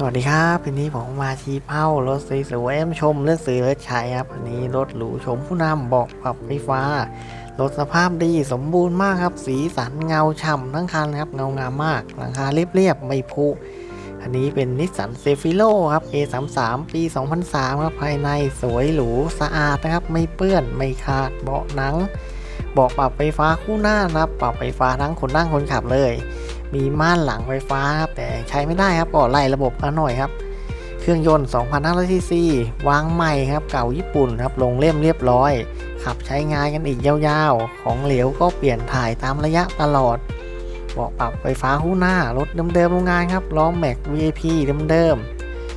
สวัสดีครับวันนี้ผมมาชี้เป้ารถสวยๆมชมเลือกซื้อเลือกใช้ครับอันนี้รถหรูชมผู้นำบอกปรับไฟฟ้ารถสภาพดีสมบูรณ์มากครับ สีสันเงาฉ่ำทั้งคันครับเงางามมากหลังคาเรียบๆไม่ผุอันนี้เป็นนิสสันเซฟิโลครับ A33 ปี 2003 ครับ ภายในสวยหรูสะอาดนะครับ ไม่เปื้อนไม่ขาดเบาะหนังเบาะปรับไฟฟ้าคู่หน้านะครับ ปรับไฟฟ้าทั้งคนนั่งคนขับเลย มีม่านหลังไฟฟ้าครับแต่ใช้ไม่ได้ครับก็ไล่ระบบมาหน่อยครับ เครื่องยนต์ 2,500ซีซีวางใหม่ครับ เก่าญี่ปุ่นครับ ลงเล่มเรียบร้อย ขับใช้งานกันอีกยาวๆ ของเหลวก็เปลี่ยนถ่ายตามระยะตลอดเบาะปรับไฟฟ้าคู่หน้ารถเดิมๆโรงงานครับล้อแม็ก VIP เดิม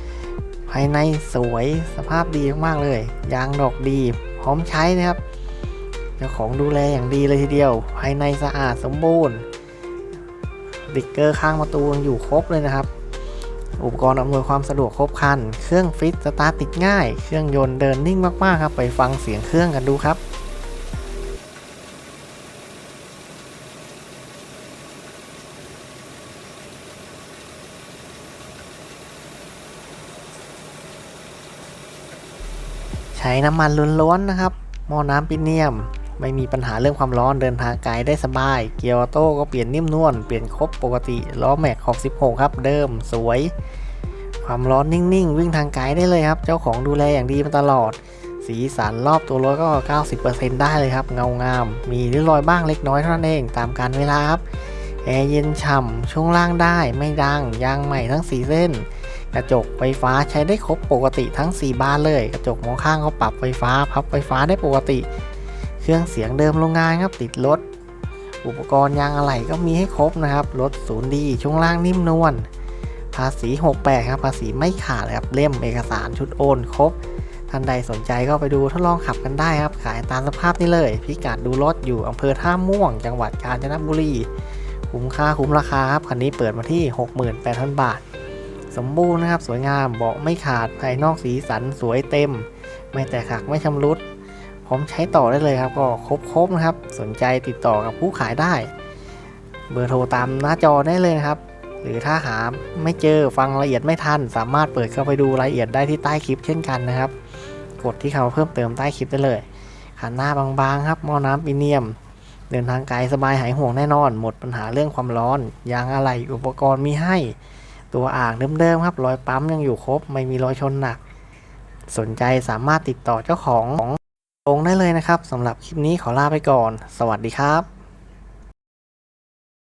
ๆภายในสวยสภาพดีมากๆเลย ยางดอกดี พร้อมใช้นะครับเจ้าของดูแลอย่างดีเลยทีเดียว ภายในสะอาดสมบูรณ์ ติกเกอร์ข้างประตูยังอยู่ครบเลยนะครับ อุปกรณ์อำนวยความสะดวกครบครัน เครื่องฟิตสตาร์ทติดง่าย เครื่องยนต์เดินนิ่งมากๆครับไปฟังเสียงเครื่องกันดูครับใช้น้ำมันล้วนๆนะครับ หม้อน้ำปิเนียม ไม่มีปัญหาเรื่องความร้อนเดินทางไกลได้สบาย เกียร์ออโต้ก็เปลี่ยนนิ่มนวลเปลี่ยนครบปกติล้อแม็ก66 ครับ เดิมสวย ความร้อนนิ่งๆ วิ่งทางไกลได้เลยครับ เจ้าของดูแลอย่างดีมาตลอด สีสันรอบตัวรถก็ 90%ได้เลยครับ เงางาม มีริ้วรอยบ้างเล็กน้อยเท่านั้นเองตามการเวลาครับแอร์เย็นฉ่ำช่วงล่างได้ไม่ดังยางใหม่ทั้ง 4 เส้น กระจกไฟฟ้าใช้ได้ครบปกติทั้ง 4 บานเลย กระจกมองข้างก็ปรับไฟฟ้า พับไฟฟ้าได้ปกติ เครื่องเสียงเดิมโรงงานครับติดรถ อุปกรณ์ยางอะไหล่ก็มีให้ครบนะครับ รถศูนย์ดีช่วงล่างนิ่มนวล ภาษี 68 ครับ ภาษีไม่ขาดครับ เล่มเอกสารชุดโอนครบ ท่านใดสนใจก็ไปดูทดลองขับกันได้ครับ ขายตามสภาพนี้เลย พิกัดดูรถอยู่อำเภอท่าม่วง จังหวัดกาญจนบุรี คุ้มค่าคุ้มราคาครับ คันนี้เปิดมาที่ 68,000 บาท สมบูรณ์นะครับ สวยงาม เบาะไม่ขาด ภายนอกสีสันสวยเต็ม ไม่แตกหักไม่ชำรุด ร้อมใช้ต่อได้เลยครับ ก็ครบๆนะครับ สนใจติดต่อกับผู้ขายได้ เบอร์โทรตามหน้าจอได้เลยนะครับ หรือถ้าหาไม่เจอฟังละเอียดไม่ทัน สามารถเปิดเข้าไปดูรายละเอียดได้ที่ใต้คลิปเช่นกันนะครับ กดที่คำเพิ่มเติมใต้คลิปได้เลยขันหน้าบางๆครับหม้อน้ำปิเนียม เดินทางไกลสบายหายห่วงแน่นอน หมดปัญหาเรื่องความร้อนยางอะไหล่อุปกรณ์มีให้ ตัวอ่างเดิมๆครับรอยปั๊มยังอยู่ครบ ไม่มีรอยชนหนัก สนใจสามารถติดต่อเจ้าของ ลงได้เลยนะครับสำหรับคลิปนี้ขอลาไปก่อน สวัสดีครับ